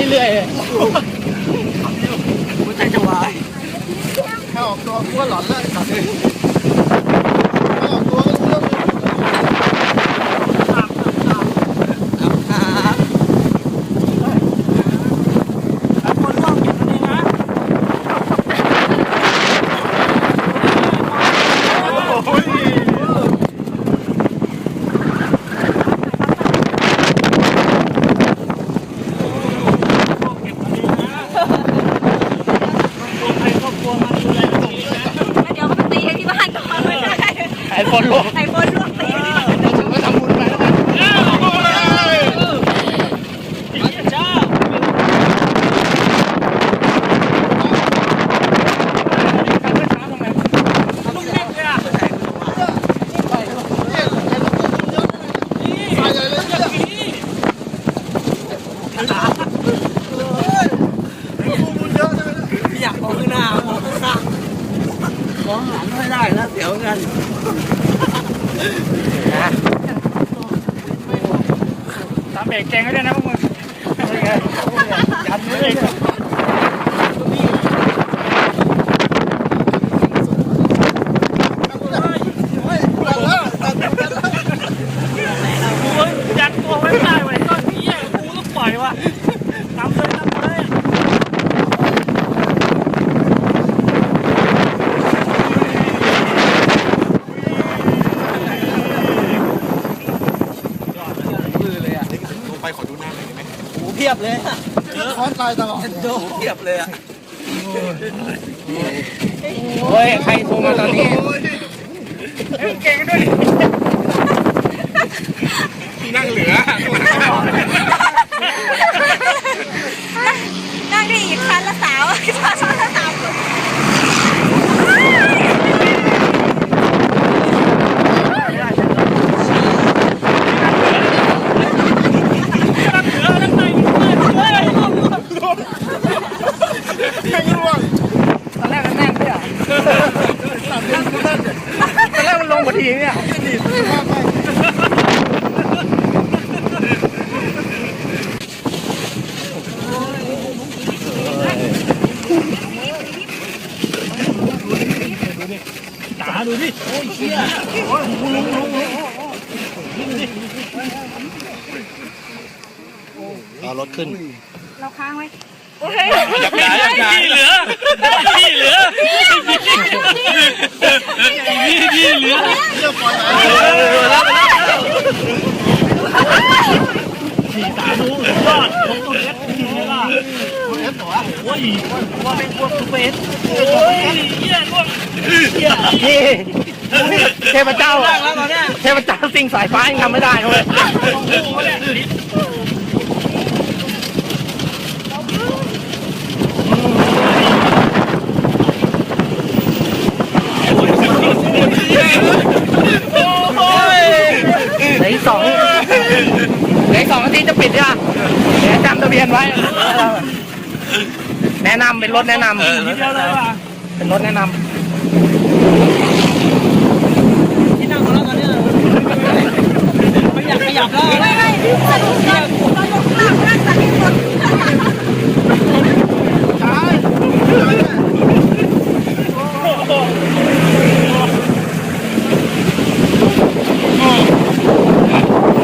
อยๆเลยหัวใจจะวายถ้าออกตัวกูก็หลอนแล้วถ้าออกตัวก็รู้เรื่อง ครับคนร่วมเก็บคะแนนนะ เดี๋ยวเขาไปตีกันที่บ้านก่อนไม่ได้ ไอ้คนลงไอ้คนร่วงตีกันที่บ้านเราถือว่าทำบุญไปแล้วกันจ้าตายเลยเลยเนี่ยกูบุญเยอะใช่ไหมเนี่ยอยากมองข้างหน้ามองข้างข้างมองหันไม่ได้แล้วเดี๋ยวกัน ตามเบรกแกงก็ได้นะพวกมึงยันเลย เฮ้ยตัดแล้วตัดตัดแล้ว กูยันตัวไว้ไม่ได้ไว้ต้นนี้กูต้องปล่อยว่ะตามเลยตามเลย ไปขอดูหน้าหน่อยได้ไหม หูเพี ยบเลยอะคอนตายตลอดโดเพียบเลยอะโอ้ยใครโทรมาตอนนี้เก่งด้วยนั่งเหลือ นั่งได้อีกคันละสาวคันละสาวคน แข่งร่วง ตอนแรกมันแน่นเนี่ยตอนแรกมันลงพอดีเนี่ย ตา ดูดิโอ้ยเชี่ยเอารถขึ้น เราค้างไว้ที่เหลือที่เหลือนี่ที่เหลือเรื่องปล่อยไหน ขี่ตาดูยอดผมตัวเล็กขี่เลยล่ะ เอฟเหรอ โอ้ยว่าเป็นพวกเปซโอ้ยเยี่ยร่วงเยี่ยนี่เทพเจ้าอเทพเจ้าสิ่งสายฟ้ายังทำไม่ได้เลยเหลือสองเหลือสองนาทีจะปิดยังเดี๋ยวจำทะเบียนไว้ แนะนำเป็นรถแนะนำเป็นรถแนะนที่นั่งของเราตอนนี้ไม่อยากขยับแล้ว ไม่ไม่สนุกสนุกสนุกนั่งนั่งสักทีคน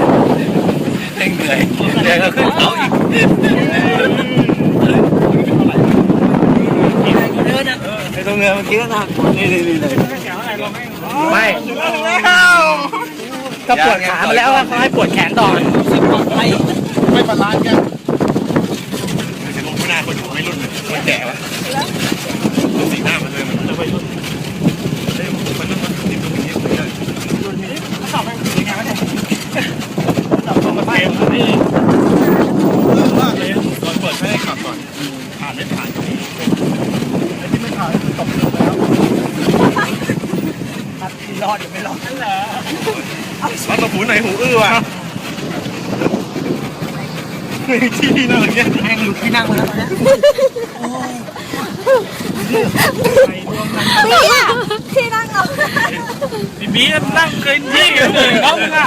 ำเร่งเหนื่อยเดี๋ยวก็ขึ้นเขาอีก เดินอะ ไอ้ ตรงเนื้อเมื่อกี้ก็หนักนี่นี่นี่เลยไม่ก็ปวดขามาแล้วเขาให้ปวดแขนต่อปลอดภัยไม่บาลานซ์กัน จะลงไม่น่าคนไม่รุ่นเลยมันแก่วะสีหน้ามันเลยมันจะไปรุ่นเฮ้ยมันมันมันติดตรงนี้เลย สอบไปยังไงวะเนี่ยสอบมาเกมนี่ เรื่องมากเลย ก่อนเปิดให้ขับก่อน ผ่านไม่ผ่าน ไอ้ที่ไม่ผ่านคือตกเรือแล้ว รอดหรือไม่รอดนั่นแหละวัดกระหูไหนหูอื้อว่ะที่นั่งอย่างเงี้ยแม่งหลุดที่นั่งมาแล้วตอนนี้เนี่ยที่นั่งเราพี่บีนั่งเคยที่กันเลยเขาอะ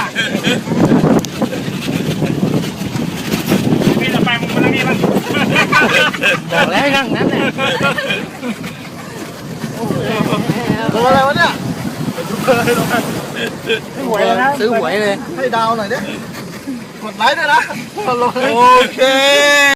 พี่จะไปมึงมานั่งนี่บ้างบอกแล้วให้นั่งนั้นแหละตัวอะไรวะเนี่ย หวยเลยนะซื้อหวยเลย ให้ดาวหน่อยดิกดไลค์ด้วยนะโอเค